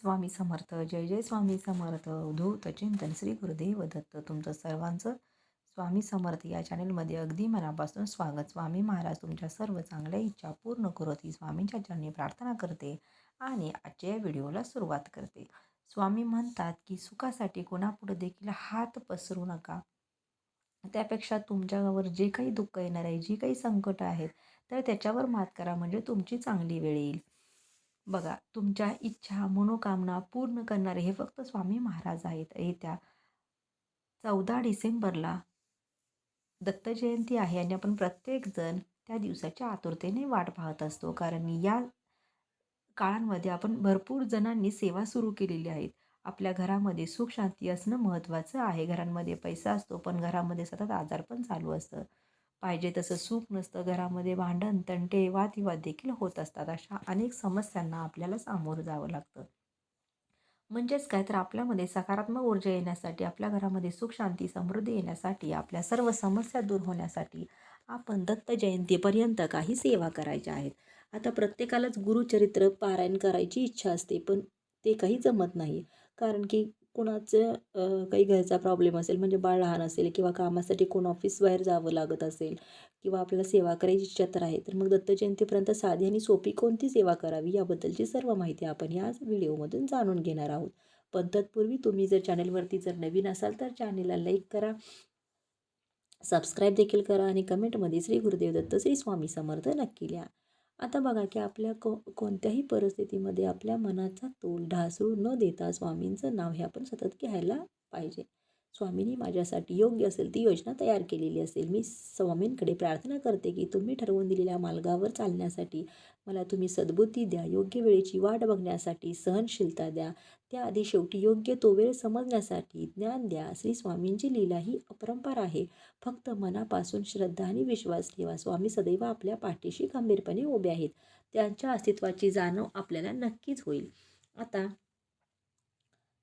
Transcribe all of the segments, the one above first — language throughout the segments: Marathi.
स्वामी समर्थ जय जय स्वामी समर्थ धूत चिंतन श्री गुरुदेव दत्त तुमचं सर्वांचं स्वामी समर्थ. या चॅनेलमध्ये अगदी मनापासून स्वागत. स्वामी महाराज तुमच्या सर्व चांगल्या इच्छा पूर्ण करत ही स्वामींच्या चरणी प्रार्थना करते आणि आजच्या या व्हिडिओला सुरुवात करते. स्वामी म्हणतात की सुखासाठी कोणापुढे देखील हात पसरू नका. त्यापेक्षा तुमच्यावर जे काही दुःख येणार आहे जी काही संकट आहेत तर त्याच्यावर मात करा. म्हणजे तुमची चांगली वेळ येईल. बघा तुमच्या इच्छा मनोकामना पूर्ण करणारे हे फक्त स्वामी महाराज आहेत. येत्या चौदा डिसेंबरला दत्त जयंती आहे आणि आपण प्रत्येकजण त्या दिवसाच्या आतुरतेने वाट पाहत असतो. कारण या काळांमध्ये आपण भरपूर जणांनी सेवा सुरू केलेली आहेत. आपल्या घरामध्ये सुख शांती असणं महत्त्वाचं आहे. घरांमध्ये पैसा असतो पण घरामध्ये सतत आजार पण चालू असतं. पाहिजे तसं सुख नसतं घरामध्ये भांडण तंटे वादविवाद देखील होत असतात. अशा अनेक समस्यांना आपल्याला सामोरं जावं लागतं. म्हणजेच काय? तर आपल्यामध्ये सकारात्मक ऊर्जा येण्यासाठी आपल्या घरामध्ये सुख शांती समृद्धी येण्यासाठी आपल्या सर्व समस्या दूर होण्यासाठी आपण दत्त जयंतीपर्यंत काही सेवा करायच्या आहेत. आता प्रत्येकालाच गुरुचरित्र पारायण करायची इच्छा असते पण ते काही जमत नाही. कारण की कोणाचं काही घरचा प्रॉब्लेम असेल म्हणजे बाळ लहान असेल किंवा कामासाठी कोण ऑफिस बाहेर जावं लागत असेल किंवा आपल्याला सेवा करायची इच्छा तर आहे तर मग दत्त जयंतीपर्यंत साधी आणि सोपी कोणती सेवा करावी याबद्दलची सर्व माहिती आपण या व्हिडिओमधून जाणून घेणार आहोत. पण तत्पूर्वी तुम्ही जर चॅनलवरती जर नवीन असाल तर चॅनेलला लाईक करा. सबस्क्राईब देखील करा आणि कमेंटमध्ये श्री गुरुदेव दत्त श्री स्वामी समर्थ नक्की लिहा. आता बघा की आपल्या को कोणत्याही परिस्थितीमध्ये आपल्या मनाचा तोल ढासळू न देता स्वामींचं नाव हे आपण सतत घ्यायला पाहिजे. स्वामींनी माझ्यासाठी योग्य असेल ती योजना तयार केलेली असेल. मी स्वामींकडे प्रार्थना करते की तुम्ही ठरवून दिलेल्या मार्गावर चालण्यासाठी मला तुम्ही सद्बुद्धी द्या योग्य वेळेची वाट बघण्यासाठी सहनशीलता द्या त्याआधी शेवटी योग्य तो वेळ समजण्यासाठी ज्ञान द्या. श्री स्वामींची लीला ही अपरंपार आहे. फक्त मनापासून श्रद्धा आणि विश्वास ठेवा. स्वामी सदैव आपल्या पाठीशी गंभीरपणे उभे आहेत. त्यांच्या अस्तित्वाची जाणीव आपल्याला नक्कीच होईल. आता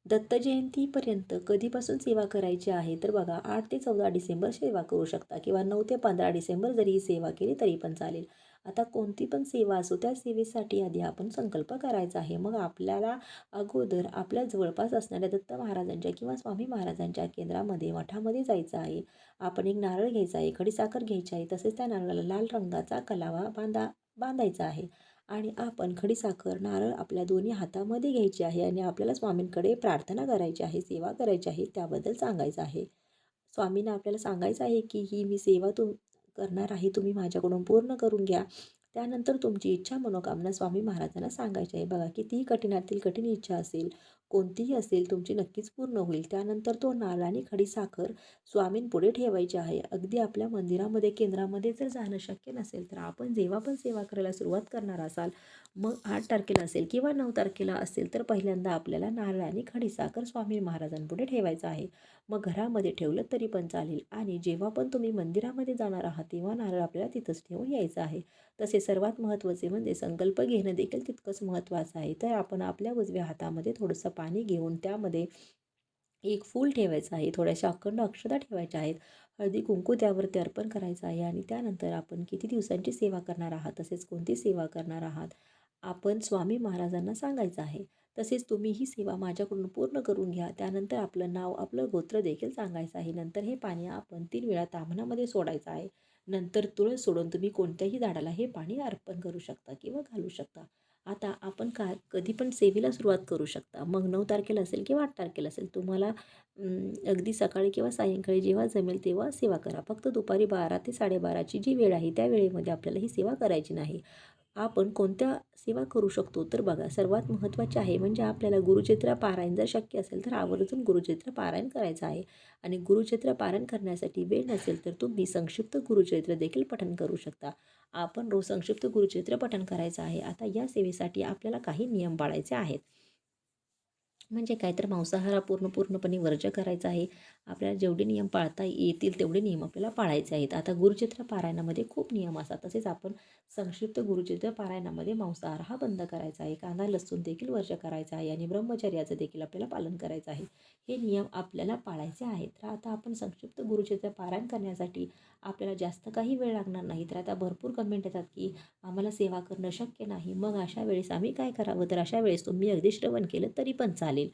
दत्त जयंतीपर्यंत कधीपासून सेवा करायची आहे? तर बघा आठ ते चौदा डिसेंबर सेवा करू शकता किंवा नऊ ते पंधरा डिसेंबर जरी ही सेवा केली तरी पण चालेल. आता कोणती पण सेवा असो त्या सेवेसाठी आधी आपण संकल्प करायचा आहे. मग आपल्याला अगोदर आपल्या जवळपास असणाऱ्या दत्त महाराजांच्या किंवा स्वामी महाराजांच्या केंद्रामध्ये मठामध्ये जायचं आहे. आपण एक नारळ घ्यायचा आहे खडीसाखर घ्यायची आहे तसेच त्या नारळाला लाल रंगाचा कलावा बांधा बांधायचा आहे. आणि आपण खडीसाखर नारळ आपल्या दोन्ही हातामध्ये घ्यायची आहे आणि आपल्याला स्वामींकडे प्रार्थना करायची आहे सेवा करायची आहे त्याबद्दल सांगायचं आहे. स्वामींना आपल्याला सांगायचं आहे की ही मी सेवा तुम करणार आहे तुम्ही माझ्याकडून पूर्ण करून घ्या. त्यानंतर तुमची इच्छा मनोकामना स्वामी महाराजांना सांगायची आहे. बघा कितीही कठीणातील कठीण इच्छा असेल कोणतीही असेल तुमची नक्कीच पूर्ण होईल. त्यानंतर तो नारळ आणि खडी साखर स्वामींपुढे ठेवायची आहे. अगदी आपल्या मंदिरामध्ये केंद्रामध्ये जर जाणं शक्य नसेल तर आपण जेव्हा पण सेवा करायला सुरुवात करणार असाल मग आठ तारखेला असेल किंवा नऊ तारखेला असेल तर पहिल्यांदा आपल्याला नारळ आणि खडी साखर स्वामी महाराजांपुढे ठेवायचं आहे. मग घरामध्ये ठेवलं तरी पण चालेल आणि जेव्हा पण तुम्ही मंदिरामध्ये जाणार आहात तेव्हा नारळ आपल्याला तिथंच ठेवून यायचं आहे. तसे सर्वात महत्त्वाचे म्हणजे संकल्प घेणं देखील तितकंच महत्त्वाचं आहे. तर आपण आपल्या उजव्या हातामध्ये थोडंसं पाणी घेऊन त्यामध्ये एक फूल ठेवायचं आहे. थोड्याशा अखंड अक्षता ठेवायच्या आहेत. हळदी कुंकू त्यावरती अर्पण करायचं आहे आणि त्यानंतर आपण किती दिवसांची सेवा करणार आहात? तसेच कोणती सेवा करणार आहात? आपण स्वामी महाराजांना सांगायचं आहे. तसेच तुम्ही ही सेवा माझ्याकडून पूर्ण करून घ्या. त्यानंतर आपलं नाव आपलं गोत्र देखील सांगायचं आहे. नंतर हे पाणी आपण तीन वेळा तामणामध्ये सोडायचं आहे. नंतर तुळस सोडून तुम्ही कोणत्याही झाडाला हे पाणी अर्पण करू शकता किंवा घालू शकता. आता आपण का कधी पण सेवेला सुरुवात करू शकता. मग नऊ तारखेला असेल किंवा आठ तारखेला असेल तुम्हाला अगदी सकाळी किंवा सायंकाळी जेव्हा जमेल तेव्हा सेवा करा. फक्त दुपारी बारा ते साडेबाराची जी वेळ आहे त्या वेळेमध्ये आपल्याला ही सेवा करायची नाही. आपण कोणत्या सेवा करू शकतो? तर बघा सर्वात महत्त्वाचे आहे म्हणजे आपल्याला गुरुचित्र पारायण जर शक्य असेल तर आवर्जून गुरुचित्र पारायण करायचं आहे. आणि गुरुचित्र पारायण करण्यासाठी वेळ नसेल तर तुम्ही संक्षिप्त गुरुचरित्र देखील पठन करू शकता. आपण रोज संक्षिप्त गुरुचरित्र पठन करायचं आहे. आता या सेवेसाठी आपल्याला काही नियम पाळायचे आहेत. म्हणजे काय तर मांसाहार पूर्ण पूर्णपणे वर्ज करायचा आहे. आपल्याला जेवढे नियम पाळता येतील तेवढे नियम आपल्याला पाळायचे आहेत. आता गुरुचित्र पारायणामध्ये खूप नियम असतात. तसेच आपण संक्षिप्त गुरुचित्र पारायणामध्ये मांसाहार हा बंद करायचा आहे. कांदा लसूण देखील वर्ज करायचा आहे आणि ब्रह्मचर्याचं देखील आपल्याला पालन करायचं आहे. हे नियम आपल्याला पाळायचे आहेत. तर आता आपण संक्षिप्त गुरुचित्र पारायण करण्यासाठी आपल्याला जास्त काही वेळ लागणार नाही. तर आता भरपूर कमेंट येतात की आम्हाला सेवा करणं शक्य नाही. मग अशा वेळेस आम्ही काय करावं? तर अशा वेळेस तुम्ही अगदी श्रवण केलं तरी पण चालेल.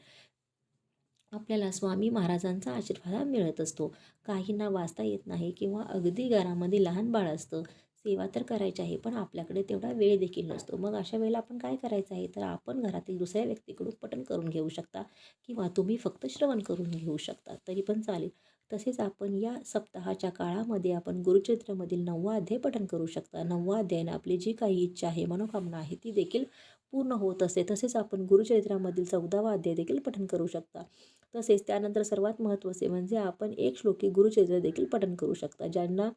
आपल्याला स्वामी महाराजांचा आशीर्वाद मिळत असतो. काहींना वाचता येत नाही किंवा अगदी घरामध्ये लहान बाळ असतं. सेवा तर करायची आहे पण आपल्याकडे तेवढा वेळ देखील नसतो. मग अशा वेळेला आपण काय करायचं आहे? तर आपण घरातील दुसऱ्या व्यक्तीकडून पठण करून घेऊ शकता किंवा तुम्ही फक्त श्रवण करून घेऊ शकता तरी पण चालेल. तसेच आपण या सप्ताहाच्या काळामध्ये आपण गुरुचरित्रमधील नववा अध्याय पठण करू शकता. नववा अध्यायाने आपली जी काही इच्छा आहे मनोकामना आहे ती देखील पूर्ण होत असते. तसेच आपण गुरुचरित्रामधील चौदावा अध्याय देखील पठण करू शकता. तसेच त्यानंतर सर्वात महत्त्वाचे म्हणजे आपण एक श्लोकी गुरुचरित्र देखील पठण करू शकता ज्यांना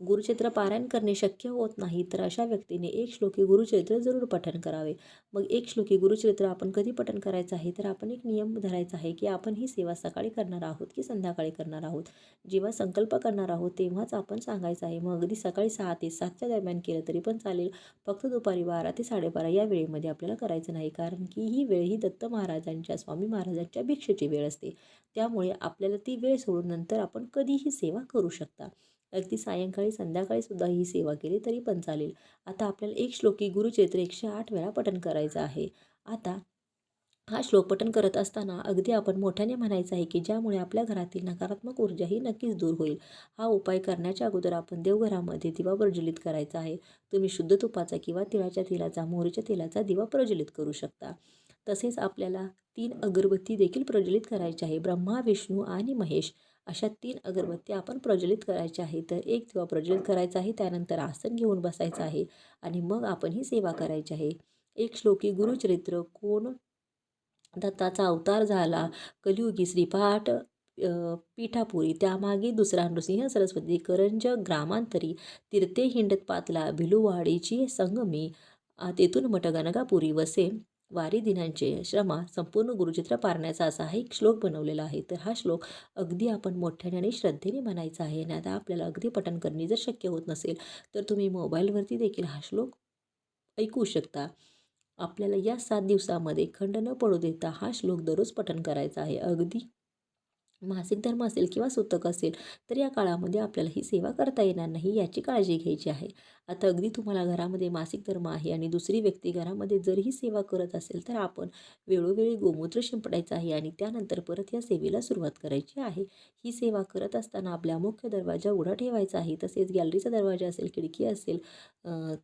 गुरुचरित्र पारायण करणे शक्य होत नाही तर अशा व्यक्तीने एक श्लोकी गुरुचरित्र जरूर पठन करावे. मग एक श्लोकी गुरुचरित्र आपण कधी पठन करायचं आहे? तर आपण एक नियम धरायचा आहे की आपण ही सेवा सकाळी करणार आहोत की संध्याकाळी करणार आहोत. जेव्हा संकल्प करणार आहोत तेव्हाच आपण सांगायचं आहे मग अगदी सकाळी सहा ते सातच्या दरम्यान केलं तरी पण चालेल. फक्त दुपारी बारा ते साडेबारा या वेळेमध्ये आपल्याला करायचं नाही कारण की ही वेळ ही दत्त महाराजांच्या स्वामी महाराजांच्या भिक्षेची वेळ असते. त्यामुळे आपल्याला ती वेळ सोडून नंतर आपण कधीही सेवा करू शकता. अगदी सायंकाळी संध्याकाळी सुद्धा ही सेवा केली तरी पण चालेल. आता आपल्याला एक श्लोकी गुरुचरित्र एकशे आठ वेळा पठण करायचं आहे. आता हा श्लोक पठण करत असताना अगदी आपण मोठ्याने म्हणायचं आहे की ज्यामुळे आपल्या घरातील नकारात्मक ऊर्जा ही नक्कीच दूर होईल. हा उपाय करण्याच्या अगोदर आपण देवघरामध्ये दिवा प्रज्वलित करायचा आहे. तुम्ही शुद्ध तुपाचा किंवा तिळाच्या तेलाचा मोहरीच्या तेलाचा दिवा प्रज्वलित करू शकता. तसेच आपल्याला तीन अगरबत्ती देखील प्रज्वलित करायची आहे. ब्रह्मा विष्णू आणि महेश. अशा तीन अगरबत्ती आपण प्रज्वलित करायच्या आहे तर एक दिवा प्रज्वलित करायचा आहे त्यानंतर आसन घेऊन बसायचं आहे आणि मग आपण ही सेवा करायची आहे. एक श्लोकी गुरुचरित्र कोण दत्ताचा अवतार झाला कलियुगी श्रीपाठ पीठापुरी त्यामागे दुसरा नृसिंह सरस्वती करंज ग्रामांतरी तीर्थे हिंडत पातला भिलुवाडीची संगमी तेथून मटगणगापुरी वसे वारी दिनांचे श्रमा संपूर्ण गुरुचित्र पारण्याचा असा हा एक श्लोक बनवलेला आहे. तर हा श्लोक अगदी आपण मोठ्याने आणि श्रद्धेने म्हणायचा आहे आणि आता आपल्याला अगदी पठण करणे जर शक्य होत नसेल तर तुम्ही मोबाईलवरती देखील हा श्लोक ऐकू शकता. आपल्याला या सात दिवसामध्ये खंड न पडू देता हा श्लोक दररोज पठण करायचा आहे. अगदी मासिक धर्म असेल किंवा सुतक असेल तर या काळामध्ये आपल्याला ही सेवा करता येणार नाही याची काळजी घ्यायची आहे. आता अगदी तुम्हाला घरामध्ये मासिक धर्म आहे आणि दुसरी व्यक्ती घरामध्ये जर ही सेवा करत असेल तर आपण वेळोवेळी गोमूत्र शिंपडायचं आहे आणि त्यानंतर परत या सेवेला सुरुवात करायची आहे. ही सेवा करत असताना आपल्या मुख्य दरवाजा उघडा ठेवायचा आहे तसेच गॅलरीचा दरवाजा असेल खिडकी असेल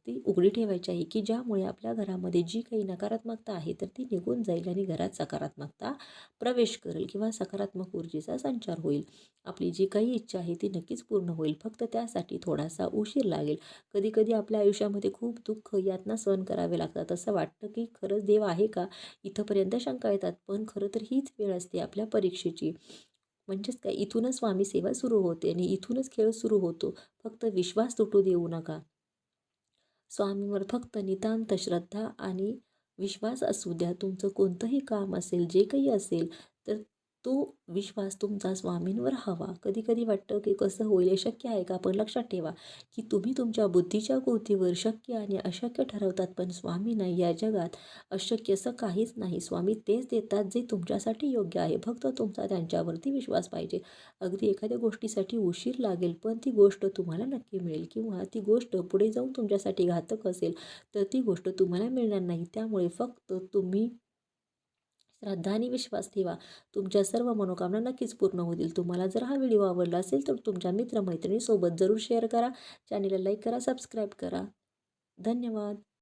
ती उघडी ठेवायची आहे की ज्यामुळे आपल्या घरामध्ये जी काही नकारात्मकता आहे तर ती निघून जाईल आणि घरात सकारात्मकता प्रवेश करेल किंवा सकारात्मक ऊर्जेचा संचार होईल. आपली जी काही इच्छा आहे ती नक्कीच पूर्ण होईल. फक्त त्यासाठी थोडासा उशीर लागेल. कधीकधी आपल्या आयुष्यामध्ये खूप दुःख यातना सहन करावे लागतात. असं वाटतं की खरंच देव आहे का? इथंपर्यंत शंका येतात. पण खरं तर हीच वेळ असते आपल्या परीक्षेची. म्हणजेच काय? इथूनच स्वामी सेवा सुरू होते आणि इथूनच खेळ सुरू होतो. फक्त विश्वास तुटू देऊ नका. स्वामींवर फक्त नितांत श्रद्धा आणि विश्वास असू द्या. तुमचं कोणतंही काम असेल जे काही असेल तर तो विश्वास तुमचा स्वामींवर हवा. कधी कधी वाटतं की कसं होईल हे शक्य आहे का? पण लक्षात ठेवा की तुम्ही तुमच्या बुद्धीच्या गोतीवर शक्य आणि अशक्य ठरवतात पण स्वामी नाही. या जगात अशक्य असं काहीच नाही. स्वामी तेच देतात जे तुमच्यासाठी योग्य आहे. फक्त तुमचा त्यांच्यावरती विश्वास पाहिजे. अगदी एखाद्या गोष्टीसाठी उशीर लागेल पण ती गोष्ट तुम्हाला नक्की मिळेल किंवा ती गोष्ट पुढे जाऊन तुमच्यासाठी घातक असेल तर ती गोष्ट तुम्हाला मिळणार नाही. त्यामुळे फक्त तुम्ही श्रद्धा आणि विश्वास ठेवा. तुमच्या सर्व मनोकामना नक्कीच पूर्ण होतील. तुम्हाला जर हा व्हिडिओ आवडला असेल तर तुमच्या मित्रमैत्रिणीसोबत जरूर शेअर करा. चॅनेलला लाईक करा सबस्क्राईब करा. धन्यवाद.